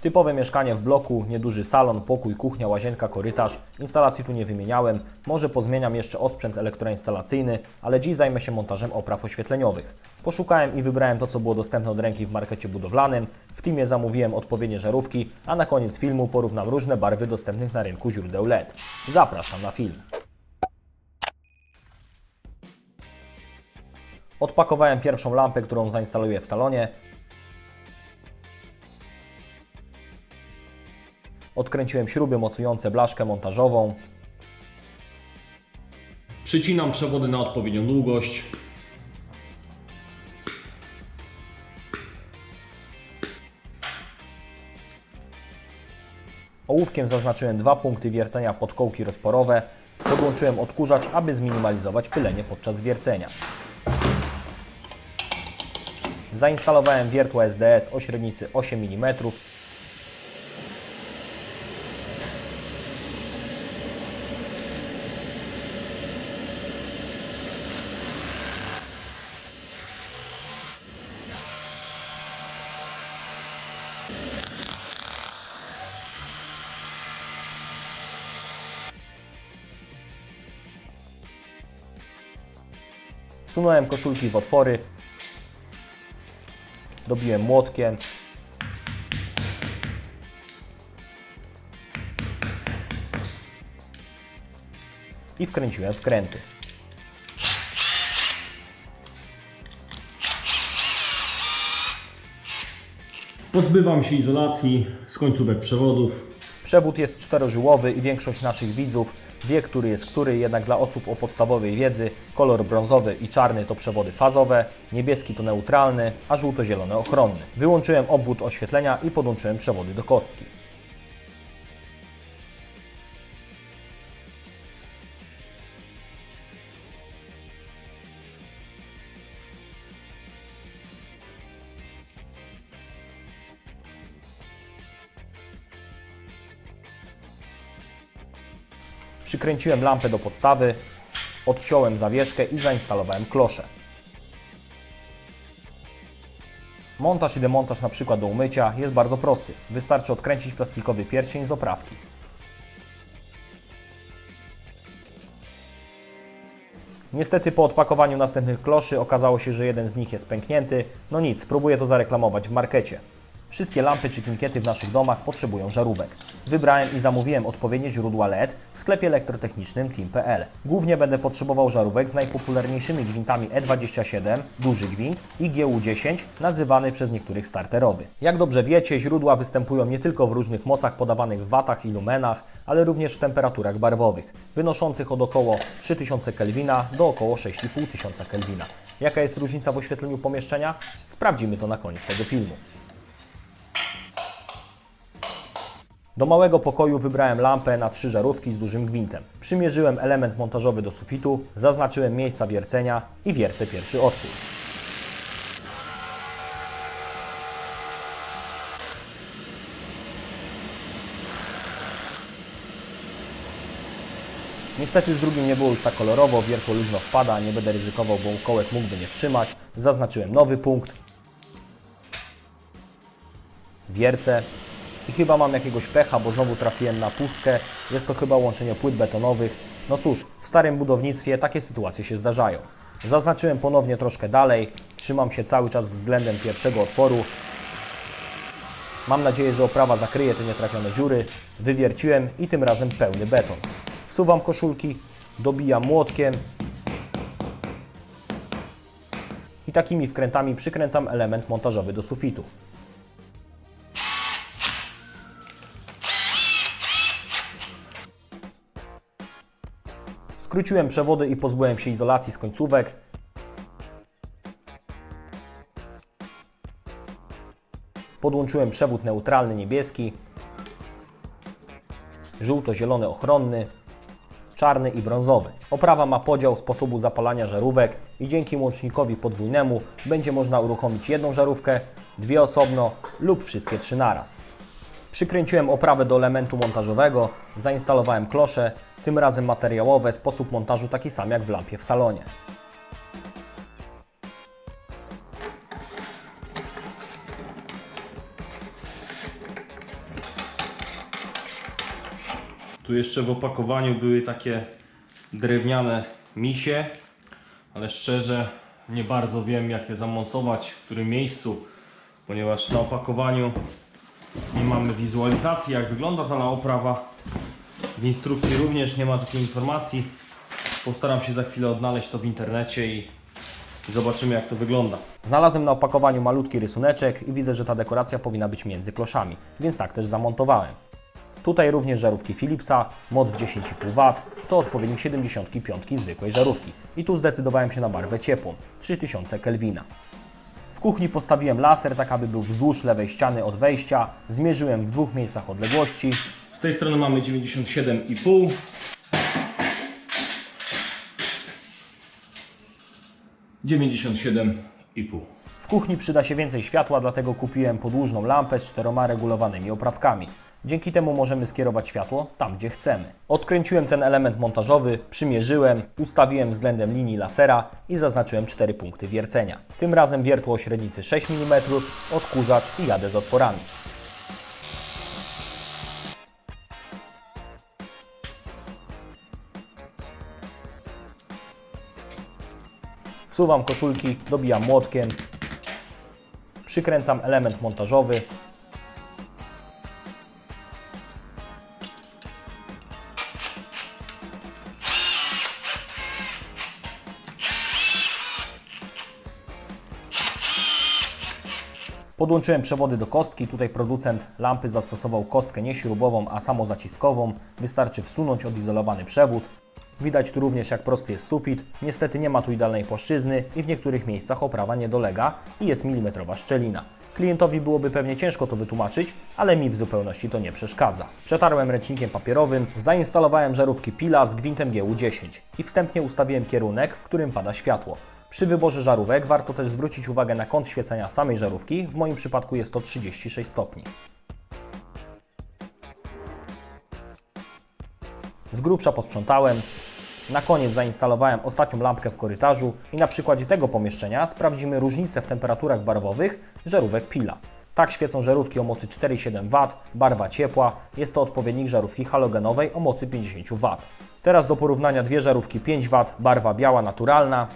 Typowe mieszkanie w bloku, nieduży salon, pokój, kuchnia, łazienka, korytarz. Instalacji tu nie wymieniałem. Może pozmieniam jeszcze osprzęt elektroinstalacyjny, ale dziś zajmę się montażem opraw oświetleniowych. Poszukałem i wybrałem to, co było dostępne od ręki w markecie budowlanym. W teamie zamówiłem odpowiednie żarówki, a na koniec filmu porównam różne barwy dostępnych na rynku źródeł LED. Zapraszam na film. Odpakowałem pierwszą lampę, którą zainstaluję w salonie. Odkręciłem śruby mocujące blaszkę montażową. Przycinam przewody na odpowiednią długość. Ołówkiem zaznaczyłem dwa punkty wiercenia pod kołki rozporowe. Podłączyłem odkurzacz, aby zminimalizować pylenie podczas wiercenia. Zainstalowałem wiertło SDS o średnicy 8 mm. Wsunąłem koszulki w otwory. Dobiłem młotkiem. I wkręciłem wkręty. Pozbywam się izolacji z końcówek przewodów. Przewód jest czterożyłowy i większość naszych widzów wie, który jest który, jednak dla osób o podstawowej wiedzy kolor brązowy i czarny to przewody fazowe, niebieski to neutralny, a żółto-zielony ochronny. Wyłączyłem obwód oświetlenia i podłączyłem przewody do kostki. Przykręciłem lampę do podstawy, odciąłem zawieszkę i zainstalowałem klosze. Montaż i demontaż przykład do umycia jest bardzo prosty. Wystarczy odkręcić plastikowy pierścień z oprawki. Niestety po odpakowaniu następnych kloszy okazało się, że jeden z nich jest pęknięty. No nic, spróbuję to zareklamować w markecie. Wszystkie lampy czy kinkiety w naszych domach potrzebują żarówek. Wybrałem i zamówiłem odpowiednie źródła LED w sklepie elektrotechnicznym Team.pl. Głównie będę potrzebował żarówek z najpopularniejszymi gwintami E27, duży gwint i GU10, nazywany przez niektórych starterowy. Jak dobrze wiecie, źródła występują nie tylko w różnych mocach podawanych w watach i lumenach, ale również w temperaturach barwowych, wynoszących od około 3000 Kelvina do około 6500 Kelvina. Jaka jest różnica w oświetleniu pomieszczenia? Sprawdzimy to na koniec tego filmu. Do małego pokoju wybrałem lampę na trzy żarówki z dużym gwintem. Przymierzyłem element montażowy do sufitu, zaznaczyłem miejsca wiercenia i wiercę pierwszy otwór. Niestety z drugim nie było już tak kolorowo, wiertło luźno wpada, nie będę ryzykował, bo kołek mógłby nie trzymać. Zaznaczyłem nowy punkt, wiercę i chyba mam jakiegoś pecha, bo znowu trafiłem na pustkę. Jest to chyba łączenie płyt betonowych. No cóż, w starym budownictwie takie sytuacje się zdarzają. Zaznaczyłem ponownie troszkę dalej, trzymam się cały czas względem pierwszego otworu. Mam nadzieję, że oprawa zakryje te nietrafione dziury. Wywierciłem i tym razem pełny beton. Wsuwam koszulki, dobijam młotkiem i takimi wkrętami przykręcam element montażowy do sufitu. Skróciłem przewody i pozbyłem się izolacji z końcówek. Podłączyłem przewód neutralny niebieski, żółto-zielony ochronny, czarny i brązowy. Oprawa ma podział sposobu zapalania żarówek i dzięki łącznikowi podwójnemu będzie można uruchomić jedną żarówkę, dwie osobno lub wszystkie trzy naraz. Przykręciłem oprawę do elementu montażowego, zainstalowałem klosze, tym razem materiałowe, sposób montażu taki sam jak w lampie w salonie. Tu jeszcze w opakowaniu były takie drewniane misie, ale szczerze nie bardzo wiem jak je zamocować, w którym miejscu, ponieważ na opakowaniu nie mamy wizualizacji jak wygląda ta oprawa. W instrukcji również nie ma takiej informacji. Postaram się za chwilę odnaleźć to w internecie i zobaczymy jak to wygląda. Znalazłem na opakowaniu malutki rysuneczek i widzę, że ta dekoracja powinna być między kloszami, więc tak też zamontowałem. Tutaj również żarówki Philipsa, moc 10,5 W, to odpowiednik 75 zwykłej żarówki. I tu zdecydowałem się na barwę ciepłą, 3000 Kelvina. W kuchni postawiłem laser, tak aby był wzdłuż lewej ściany od wejścia, zmierzyłem w dwóch miejscach odległości, Z tej strony mamy 97,5. Dziewięćdziesiąt siedem i pół. W kuchni przyda się więcej światła, dlatego kupiłem podłużną lampę z czteroma regulowanymi oprawkami. Dzięki temu możemy skierować światło tam, gdzie chcemy. Odkręciłem ten element montażowy, przymierzyłem, ustawiłem względem linii lasera i zaznaczyłem cztery punkty wiercenia. Tym razem wiertło o średnicy 6 mm, odkurzacz i jadę z otworami. Wsuwam koszulki, dobijam młotkiem, przykręcam element montażowy, Podłączyłem przewody do kostki. Tutaj producent lampy zastosował kostkę nie śrubową, a samozaciskową. Wystarczy wsunąć odizolowany przewód. Widać tu również jak prosty jest sufit. Niestety nie ma tu idealnej płaszczyzny i w niektórych miejscach oprawa nie dolega i jest milimetrowa szczelina. Klientowi byłoby pewnie ciężko to wytłumaczyć, ale mi w zupełności to nie przeszkadza. Przetarłem ręcznikiem papierowym, zainstalowałem żarówki Pila z gwintem GU10 i wstępnie ustawiłem kierunek, w którym pada światło. Przy wyborze żarówek warto też zwrócić uwagę na kąt świecenia samej żarówki, w moim przypadku jest to 36 stopni. Z grubsza posprzątałem. Na koniec zainstalowałem ostatnią lampkę w korytarzu i na przykładzie tego pomieszczenia sprawdzimy różnicę w temperaturach barwowych żarówek Pila. Tak świecą żarówki o mocy 4,7 W, barwa ciepła, jest to odpowiednik żarówki halogenowej o mocy 50 W. Teraz do porównania dwie żarówki 5 W, barwa biała naturalna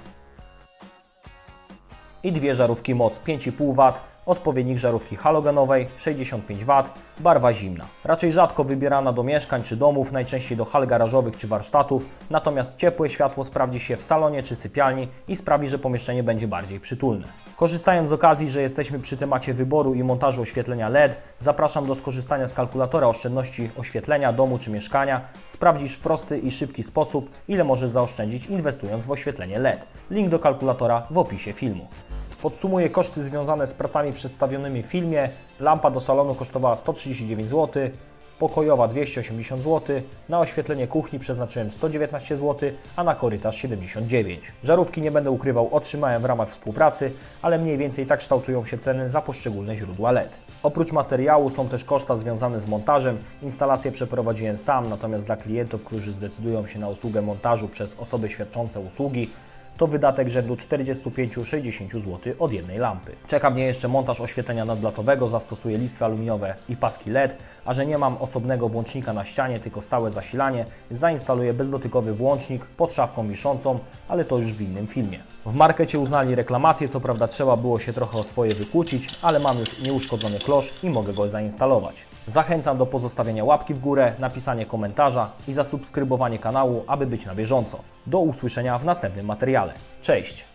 i dwie żarówki moc 5,5 W, odpowiednik żarówki halogenowej 65 W, barwa zimna. Raczej rzadko wybierana do mieszkań czy domów, najczęściej do hal garażowych czy warsztatów, natomiast ciepłe światło sprawdzi się w salonie czy sypialni i sprawi, że pomieszczenie będzie bardziej przytulne. Korzystając z okazji, że jesteśmy przy temacie wyboru i montażu oświetlenia LED, zapraszam do skorzystania z kalkulatora oszczędności oświetlenia domu czy mieszkania. Sprawdzisz w prosty i szybki sposób, ile możesz zaoszczędzić inwestując w oświetlenie LED. Link do kalkulatora w opisie filmu. Podsumuję koszty związane z pracami przedstawionymi w filmie. Lampa do salonu kosztowała 139 zł, pokojowa 280 zł, na oświetlenie kuchni przeznaczyłem 119 zł, a na korytarz 79. Żarówki nie będę ukrywał, otrzymałem w ramach współpracy, ale mniej więcej tak kształtują się ceny za poszczególne źródła LED. Oprócz materiału są też koszta związane z montażem. Instalację przeprowadziłem sam, natomiast dla klientów, którzy zdecydują się na usługę montażu przez osoby świadczące usługi, to wydatek rzędu 45-60 zł od jednej lampy. Czeka mnie jeszcze montaż oświetlenia nadblatowego, zastosuję listwy aluminiowe i paski LED, a że nie mam osobnego włącznika na ścianie, tylko stałe zasilanie, zainstaluję bezdotykowy włącznik pod szafką wiszącą, ale to już w innym filmie. W markecie uznali reklamację, co prawda trzeba było się trochę o swoje wykłócić, ale mam już nieuszkodzony klosz i mogę go zainstalować. Zachęcam do pozostawienia łapki w górę, napisania komentarza i zasubskrybowanie kanału, aby być na bieżąco. Do usłyszenia w następnym materiale. Cześć!